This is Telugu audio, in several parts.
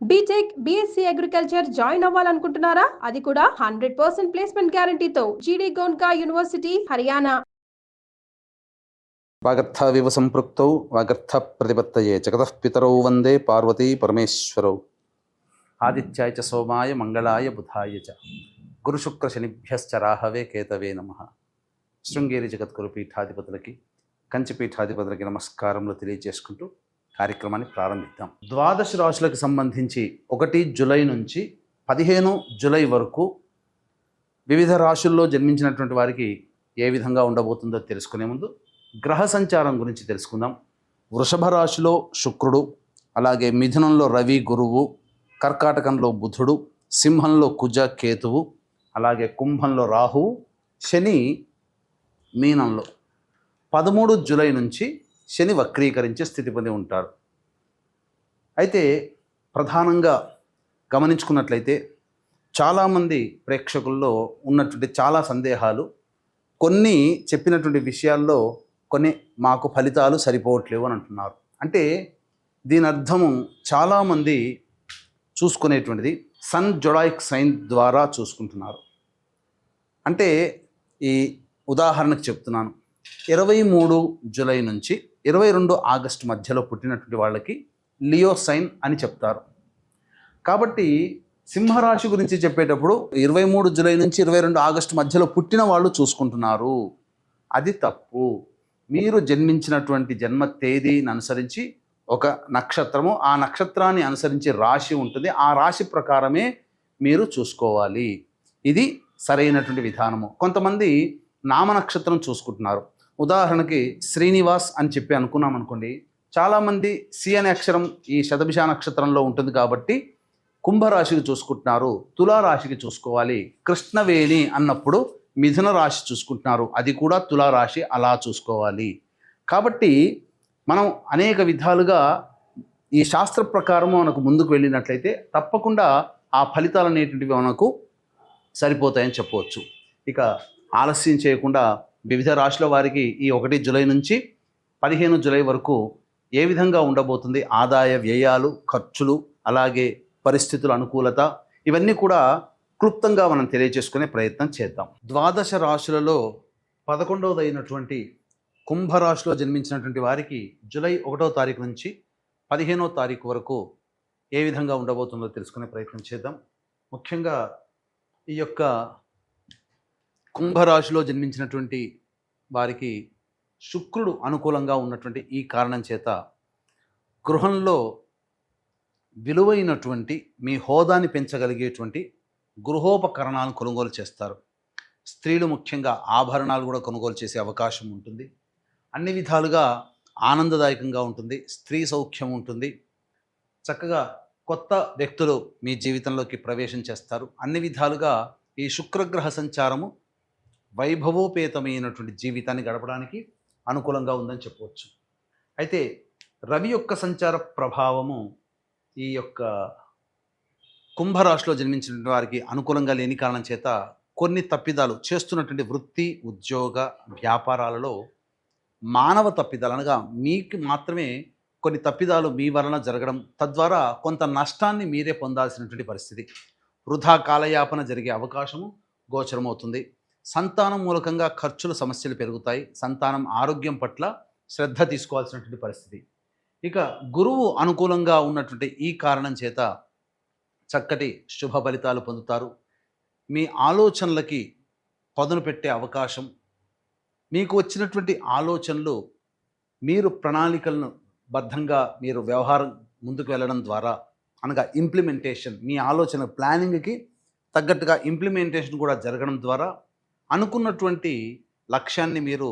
B Tech B Sc agriculture join అవ్వాలనుకుంటున్నారా? అది కూడా హండ్రెడ్ పర్సెంట్ ప్లేస్మెంట్ గ్యారంటీతో జీడీ గోన్కా యూనివర్సిటీ హర్యానా వాగర్థవివ సంపృక్తౌ వాగర్థ ప్రతిపత్తయే. జగతః పితరౌ వందే పార్వతీ పరమేశ్వరౌ. ఆదిత్యాయ చ సోమాయ మంగళాయ బుధాయ చ. గురుశుక్ర శనిభ్యశ్చ రాహవే కేతవే నమ. శృంగేరి జగద్గురు పీఠాధిపతులకి కంచి పీఠాధిపతులకి నమస్కారములు తెలియజేసుకుంటూ కార్యక్రమాన్ని ప్రారంభిద్దాం. ద్వాదశ రాశులకు సంబంధించి ఒకటి జులై నుంచి పదిహేను జులై వరకు వివిధ రాశుల్లో జన్మించినటువంటి వారికి ఏ విధంగా ఉండబోతుందో తెలుసుకునే ముందు గ్రహ సంచారం గురించి తెలుసుకుందాం. వృషభ రాశిలో శుక్రుడు అలాగే మిథునంలో రవి గురువు కర్కాటకంలో బుధుడు సింహంలో కుజ కేతువు అలాగే కుంభంలో రాహువు శని మీనంలో. పదమూడు జూలై నుంచి శని వక్రీకరించే స్థితి పొంది ఉంటారు. అయితే ప్రధానంగా గమనించుకున్నట్లయితే చాలామంది ప్రేక్షకుల్లో ఉన్నటువంటి చాలా సందేహాలు కొన్ని చెప్పినటువంటి విషయాల్లో కొన్ని మాకు ఫలితాలు సరిపోవట్లేవు అని అంటున్నారు. అంటే దీని అర్థము చాలామంది చూసుకునేటువంటిది సన్ జొడాయిక్ సైన్ ద్వారా చూసుకుంటున్నారు. అంటే ఈ ఉదాహరణకు చెప్తున్నాను. ఇరవై మూడు జూలై నుంచి ఇరవై రెండు ఆగస్టు మధ్యలో పుట్టినటువంటి వాళ్ళకి లియో సైన్ అని చెప్తారు. కాబట్టి సింహరాశి గురించి చెప్పేటప్పుడు ఇరవై మూడు జూలై నుంచి ఇరవై రెండు ఆగస్టు మధ్యలో పుట్టిన వాళ్ళు చూసుకుంటున్నారు. అది తప్పు. మీరు జన్మించినటువంటి జన్మ తేదీని అనుసరించి ఒక నక్షత్రము ఆ నక్షత్రాన్ని అనుసరించి రాశి ఉంటుంది. ఆ రాశి ప్రకారమే మీరు చూసుకోవాలి. ఇది సరైనటువంటి విధానము. కొంతమంది నామ నక్షత్రం చూసుకుంటున్నారు. ఉదాహరణకి శ్రీనివాస్ అని చెప్పి అనుకున్నాం అనుకోండి. చాలామంది సి అనే అక్షరం ఈ శతభిష నక్షత్రంలో ఉంటుంది కాబట్టి కుంభరాశికి చూసుకుంటున్నారు తులారాశికి చూసుకోవాలి. కృష్ణవేణి అన్నప్పుడు మిథున రాశి చూసుకుంటున్నారు. అది కూడా తులారాశి అలా చూసుకోవాలి. కాబట్టి మనం అనేక విధాలుగా ఈ శాస్త్ర ప్రకారం మనకు ముందుకు వెళ్ళినట్లయితే తప్పకుండా ఆ ఫలితాలు అనేటువంటివి మనకు సరిపోతాయని చెప్పవచ్చు. ఇక ఆలస్యం చేయకుండా వివిధ రాశుల వారికి ఈ ఒకటి జూలై నుంచి పదిహేను జులై వరకు ఏ విధంగా ఉండబోతుంది? ఆదాయ వ్యయాలు ఖర్చులు అలాగే పరిస్థితుల అనుకూలత ఇవన్నీ కూడా క్లుప్తంగా మనం తెలియజేసుకునే ప్రయత్నం చేద్దాం. ద్వాదశ రాశులలో పదకొండవదైనటువంటి కుంభరాశిలో జన్మించినటువంటి వారికి జూలై ఒకటో తారీఖు నుంచి పదిహేనో తారీఖు వరకు ఏ విధంగా ఉండబోతుందో తెలుసుకునే ప్రయత్నం చేద్దాం. ముఖ్యంగా ఈ యొక్క కుంభరాశిలో జన్మించినటువంటి వారికి శుక్రుడు అనుకూలంగా ఉన్నటువంటి ఈ కారణం చేత గృహంలో విలువైనటువంటి మీ హోదాని పెంచగలిగేటువంటి గృహోపకరణాలను కొనుగోలు చేస్తారు. స్త్రీలు ముఖ్యంగా ఆభరణాలు కూడా కొనుగోలు చేసే అవకాశం ఉంటుంది. అన్ని విధాలుగా ఆనందదాయకంగా ఉంటుంది. స్త్రీ సౌఖ్యం ఉంటుంది. చక్కగా కొత్త వ్యక్తులు మీ జీవితంలోకి ప్రవేశం చేస్తారు. అన్ని విధాలుగా ఈ శుక్రగ్రహ సంచారము వైభవోపేతమైనటువంటి జీవితాన్ని గడపడానికి అనుకూలంగా ఉందని చెప్పవచ్చు. అయితే రవి యొక్క సంచార ప్రభావము ఈ యొక్క కుంభరాశిలో జన్మించిన వారికి అనుకూలంగా లేని కారణం చేత కొన్ని తప్పిదాలు చేస్తున్నటువంటి వృత్తి ఉద్యోగ వ్యాపారాలలో మానవ తప్పిదాలు అనగా మీకు మాత్రమే కొన్ని తప్పిదాలు మీ వలన జరగడం తద్వారా కొంత నష్టాన్ని మీరే పొందాల్సినటువంటి పరిస్థితి. వృధా కాలయాపన జరిగే అవకాశము గోచరమవుతుంది. సంతానం మూలకంగా ఖర్చుల సమస్యలు పెరుగుతాయి. సంతానం ఆరోగ్యం పట్ల శ్రద్ధ తీసుకోవాల్సినటువంటి పరిస్థితి. ఇక గురువు అనుకూలంగా ఉన్నటువంటి ఈ కారణం చేత చక్కటి శుభ ఫలితాలు పొందుతారు. మీ ఆలోచనలకి పదును పెట్టే అవకాశం మీకు వచ్చినటువంటి ఆలోచనలు మీరు ప్రణాళికలను బద్ధంగా మీరు వ్యవహారం ముందుకు వెళ్ళడం ద్వారా అనగా ఇంప్లిమెంటేషన్ మీ ఆలోచన ప్లానింగ్కి తగ్గట్టుగా ఇంప్లిమెంటేషన్ కూడా జరగడం ద్వారా అనుకున్నటువంటి లక్ష్యాన్ని మీరు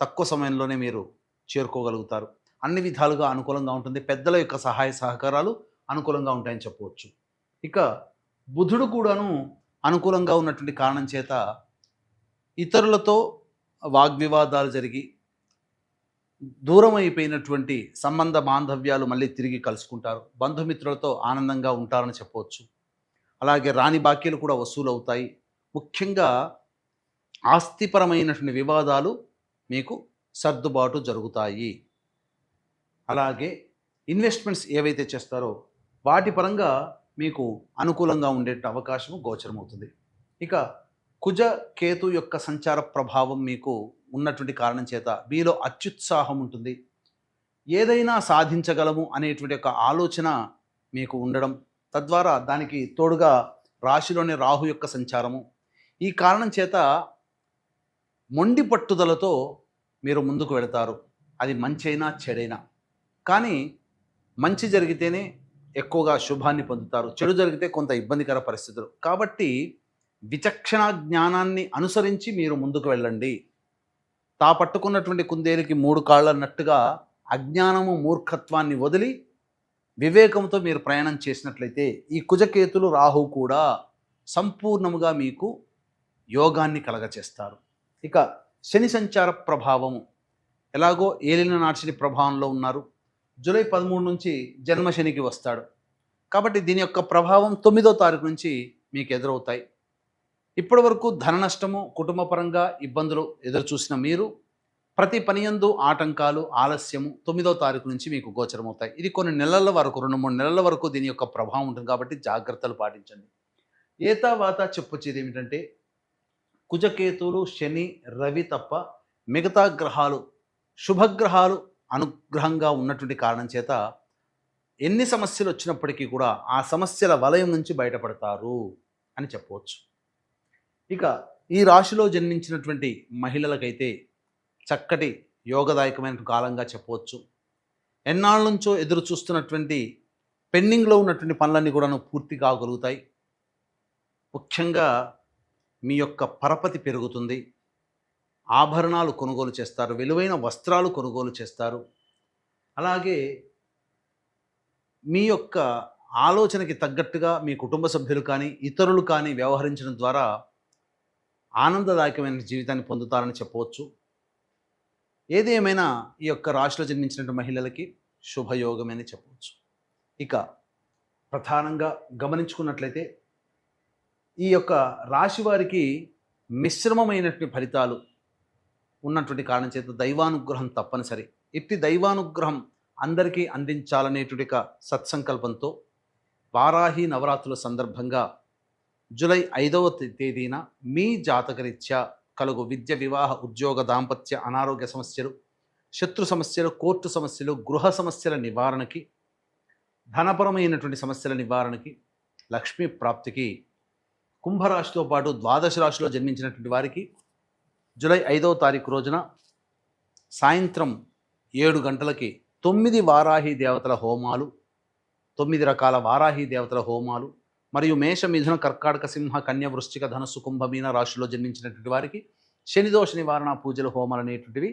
తక్కువ సమయంలోనే మీరు చేరుకోగలుగుతారు. అన్ని విధాలుగా అనుకూలంగా ఉంటుంది. పెద్దల యొక్క సహాయ సహకారాలు అనుకూలంగా ఉంటాయని చెప్పవచ్చు. ఇక బుధుడు కూడాను అనుకూలంగా ఉన్నటువంటి కారణం చేత ఇతరులతో వాగ్వివాదాలు జరిగి దూరం అయిపోయినటువంటి సంబంధ బాంధవ్యాలు మళ్ళీ తిరిగి కలుసుకుంటారు. బంధుమిత్రులతో ఆనందంగా ఉంటారని చెప్పవచ్చు. అలాగే రాని బాకీలు కూడా వసూలు అవుతాయి ముఖ్యంగా ఆస్తిపరమైనటువంటి వివాదాలు మీకు సర్దుబాటు జరుగుతాయి. అలాగే ఇన్వెస్ట్మెంట్స్ ఏవైతే చేస్తారో వాటి పరంగా మీకు అనుకూలంగా ఉండే అవకాశం గోచరమవుతుంది. ఇక కుజ కేతు యొక్క సంచార ప్రభావం మీకు ఉన్నటువంటి కారణం చేత మీలో అత్యుత్సాహం ఉంటుంది. ఏదైనా సాధించగలము అనేటువంటి ఒక ఆలోచన మీకు ఉండడం తద్వారా దానికి తోడుగా రాశిలోని రాహు యొక్క సంచారము ఈ కారణం చేత మొండి పట్టుదలతో మీరు ముందుకు వెళతారు. అది మంచైనా చెడైనా. కానీ మంచి జరిగితేనే ఎక్కువగా శుభాన్ని పొందుతారు. చెడు జరిగితే కొంత ఇబ్బందికర పరిస్థితులు. కాబట్టి విచక్షణ జ్ఞానాన్ని అనుసరించి మీరు ముందుకు వెళ్ళండి. తా పట్టుకున్నటువంటి కుందేలికి మూడు కాళ్ళు అన్నట్టుగా అజ్ఞానము మూర్ఖత్వాన్ని వదిలి వివేకంతో మీరు ప్రయాణం చేసినట్లయితే ఈ కుజకేతులు రాహు కూడా సంపూర్ణముగా మీకు యోగాన్ని కలగచేస్తారు. ఇక శని సంచార ప్రభావము. ఎలాగో ఏలిన నాటి ప్రభావంలో ఉన్నారు. జూలై పదమూడు నుంచి జన్మశనికి వస్తాడు. కాబట్టి దీని యొక్క ప్రభావం తొమ్మిదో తారీఖు నుంచి మీకు ఎదురవుతాయి. ఇప్పటి వరకు ధన నష్టము కుటుంబపరంగా ఇబ్బందులు ఎదురు చూసిన మీరు ప్రతి పనియందు ఆటంకాలు ఆలస్యము తొమ్మిదో తారీఖు నుంచి మీకు గోచరమవుతాయి. ఇది కొన్ని నెలల వరకు రెండు మూడు నెలల వరకు దీని యొక్క ప్రభావం ఉంటుంది కాబట్టి జాగ్రత్తలు పాటించండి. ఏతావాత చెప్పొచ్చేది ఏమిటంటే కుజకేతువులు శని రవి తప్ప మిగతా గ్రహాలు శుభగ్రహాలు అనుగ్రహంగా ఉన్నటువంటి కారణం చేత ఎన్ని సమస్యలు వచ్చినప్పటికీ కూడా ఆ సమస్యల వలయం నుంచి బయటపడతారు అని చెప్పవచ్చు. ఇక ఈ రాశిలో జన్మించినటువంటి మహిళలకైతే చక్కటి యోగదాయకమైన కాలంగా చెప్పవచ్చు. ఎన్నాళ్ళ నుంచో ఎదురు చూస్తున్నటువంటి పెండింగ్లో ఉన్నటువంటి పనులన్నీ కూడాను పూర్తి కాగలుగుతాయి. ముఖ్యంగా మీ యొక్క పరపతి పెరుగుతుంది. ఆభరణాలు కొనుగోలు చేస్తారు. విలువైన వస్త్రాలు కొనుగోలు చేస్తారు. అలాగే మీ యొక్క ఆలోచనకి తగ్గట్టుగా మీ కుటుంబ సభ్యులు కానీ ఇతరులు కానీ వ్యవహరించడం ద్వారా ఆనందదాయకమైన జీవితాన్ని పొందుతారని చెప్పవచ్చు. ఏది ఏమైనా ఈ యొక్క రాశిలో జన్మించినటువంటి మహిళలకి శుభయోగమని చెప్పవచ్చు. ఇక ప్రధానంగా గమనించుకున్నట్లయితే ఈ యొక్క రాశి వారికి మిశ్రమమైనటువంటి ఫలితాలు ఉన్నటువంటి కారణం చేత దైవానుగ్రహం తప్పనిసరి. ఇట్టి దైవానుగ్రహం అందరికీ అందించాలనేటువంటి సత్సంకల్పంతో వారాహి నవరాత్రుల సందర్భంగా జూలై ఐదవ తేదీన మీ జాతకరీత్యా కలుగు విద్య వివాహ ఉద్యోగ దాంపత్య అనారోగ్య సమస్యలు శత్రు సమస్యలు కోర్టు సమస్యలు గృహ సమస్యల నివారణకి ధనపరమైనటువంటి సమస్యల నివారణకి లక్ష్మీ ప్రాప్తికి కుంభరాశితో పాటు ద్వాదశ రాశిలో జన్మించినటువంటి వారికి జూలై ఐదవ తారీఖు రోజున సాయంత్రం ఏడు గంటలకి తొమ్మిది వారాహి దేవతల హోమాలు తొమ్మిది రకాల వారాహి దేవతల హోమాలు మరియు మేష మిథున కర్కాటక సింహ కన్య వృశ్చిక ధనస్సు కుంభమీన రాశిలో జన్మించినటువంటి వారికి శనిదోష నివారణ పూజల హోమాలు అనేటువంటివి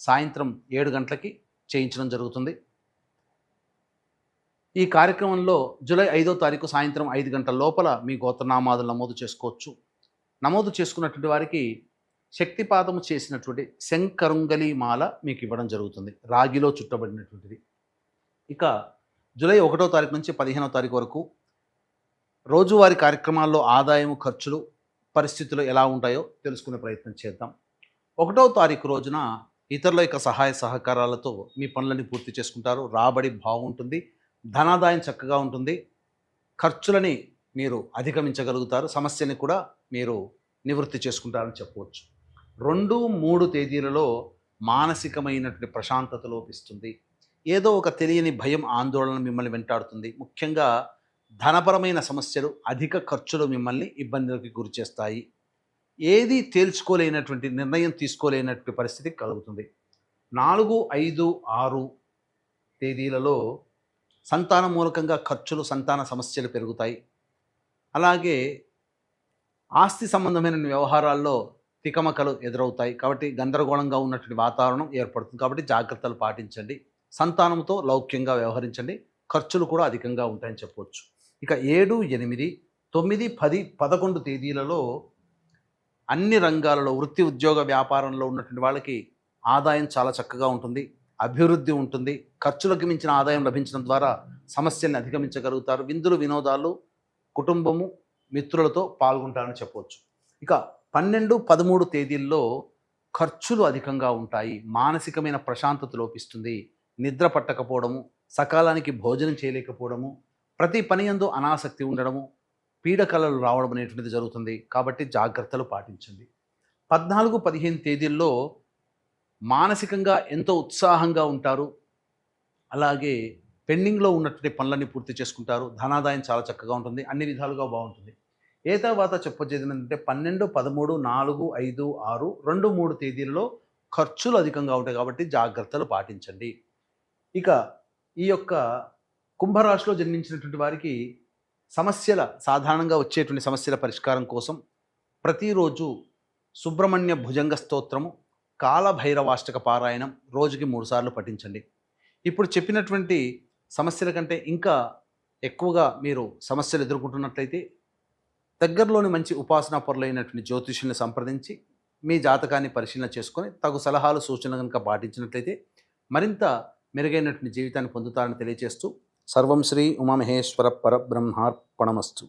సాయంత్రం ఏడు గంటలకి చేయించడం జరుగుతుంది. ఈ కార్యక్రమంలో జూలై ఐదో తారీఖు సాయంత్రం ఐదు గంటల లోపల మీ గోత్రనామాదులు నమోదు చేసుకోవచ్చు. నమోదు చేసుకున్నటువంటి వారికి శక్తిపాతము చేసినటువంటి శంకరుంగలి మాల మీకు ఇవ్వడం జరుగుతుంది. రాగిలో చుట్టబడినటువంటిది. ఇక జూలై ఒకటో తారీఖు నుంచి పదిహేనో తారీఖు వరకు రోజువారీ కార్యక్రమాల్లో ఆదాయము ఖర్చులు పరిస్థితులు ఎలా ఉంటాయో తెలుసుకునే ప్రయత్నం చేద్దాం. ఒకటో తారీఖు రోజున ఇతరుల యొక్క సహాయ సహకారాలతో మీ పనులని పూర్తి చేసుకుంటారు. రాబడి బాగుంటుంది. ధనాదాయం చక్కగా ఉంటుంది. ఖర్చులని మీరు అధిగమించగలుగుతారు. సమస్యని కూడా మీరు నివృత్తి చేసుకుంటారని చెప్పవచ్చు. రెండు మూడు తేదీలలో మానసికమైనటువంటి ప్రశాంతత లోపిస్తుంది. ఏదో ఒక తెలియని భయం ఆందోళన మిమ్మల్ని వెంటాడుతుంది. ముఖ్యంగా ధనపరమైన సమస్యలు అధిక ఖర్చులు మిమ్మల్ని ఇబ్బందులకి గురి చేస్తాయి. ఏది తేల్చుకోలేనటువంటి నిర్ణయం తీసుకోలేనటువంటి పరిస్థితి కలుగుతుంది. నాలుగు ఐదు ఆరు తేదీలలో సంతాన మూలకంగా ఖర్చులు సంతాన సమస్యలు పెరుగుతాయి. అలాగే ఆస్తి సంబంధమైన వ్యవహారాల్లో తికమకలు ఎదురవుతాయి. కాబట్టి గందరగోళంగా ఉన్నటువంటి వాతావరణం ఏర్పడుతుంది. కాబట్టి జాగ్రత్తలు పాటించండి. సంతానంతో లౌక్యంగా వ్యవహరించండి. ఖర్చులు కూడా అధికంగా ఉంటాయని చెప్పవచ్చు ఇక ఏడు ఎనిమిది తొమ్మిది పది పదకొండు తేదీలలో అన్ని రంగాలలో వృత్తి ఉద్యోగ వ్యాపారంలో ఉన్నటువంటి వాళ్ళకి ఆదాయం చాలా చక్కగా ఉంటుంది. అభివృద్ధి ఉంటుంది. ఖర్చులకు మించిన ఆదాయం లభించడం ద్వారా సమస్యల్ని అధిగమించగలుగుతారు. విందులు వినోదాలు కుటుంబము మిత్రులతో పాల్గొంటారని చెప్పవచ్చు. ఇక పన్నెండు పదమూడు తేదీల్లో ఖర్చులు అధికంగా ఉంటాయి. మానసికమైన ప్రశాంతత లోపిస్తుంది. నిద్ర పట్టకపోవడము సకాలానికి భోజనం చేయలేకపోవడము ప్రతి పని యందు అనాసక్తి ఉండడము పీడకలలు రావడం అనేటువంటిది జరుగుతుంది. కాబట్టి జాగ్రత్తలు పాటించండి. పద్నాలుగు పదిహేను తేదీల్లో మానసికంగా ఎంతో ఉత్సాహంగా ఉంటారు. అలాగే పెండింగ్లో ఉన్నటువంటి పనులన్నీ పూర్తి చేసుకుంటారు. ధనాదాయం చాలా చక్కగా ఉంటుంది. అన్ని విధాలుగా బాగుంటుంది. ఏ తర్వాత చెప్పొచ్చేది ఏంటంటే పన్నెండు పదమూడు నాలుగు ఐదు ఆరు రెండు మూడు తేదీలలో ఖర్చులు అధికంగా ఉంటాయి కాబట్టి జాగ్రత్తలు పాటించండి. ఇక ఈ యొక్క కుంభరాశిలో జన్మించినటువంటి వారికి సమస్యల సాధారణంగా వచ్చేటువంటి సమస్యల పరిష్కారం కోసం ప్రతిరోజు సుబ్రహ్మణ్య భుజంగ స్తోత్రము కాలభైరవాష్టక పారాయణం రోజుకి మూడుసార్లు పఠించండి. ఇప్పుడు చెప్పినటువంటి సమస్యల కంటే ఇంకా ఎక్కువగా మీరు సమస్యలు ఎదుర్కొంటున్నట్లయితే దగ్గరలోని మంచి ఉపాసనా పరులైనటువంటి జ్యోతిష్యుల్ని సంప్రదించి మీ జాతకాన్ని పరిశీలన చేసుకొని తగు సలహాలు సూచనలు కనుక పాటించినట్లయితే మరింత మెరుగైనటువంటి జీవితాన్ని పొందుతారని తెలియజేస్తూ సర్వం శ్రీ ఉమామహేశ్వర పరబ్రహ్మార్పణమస్తు.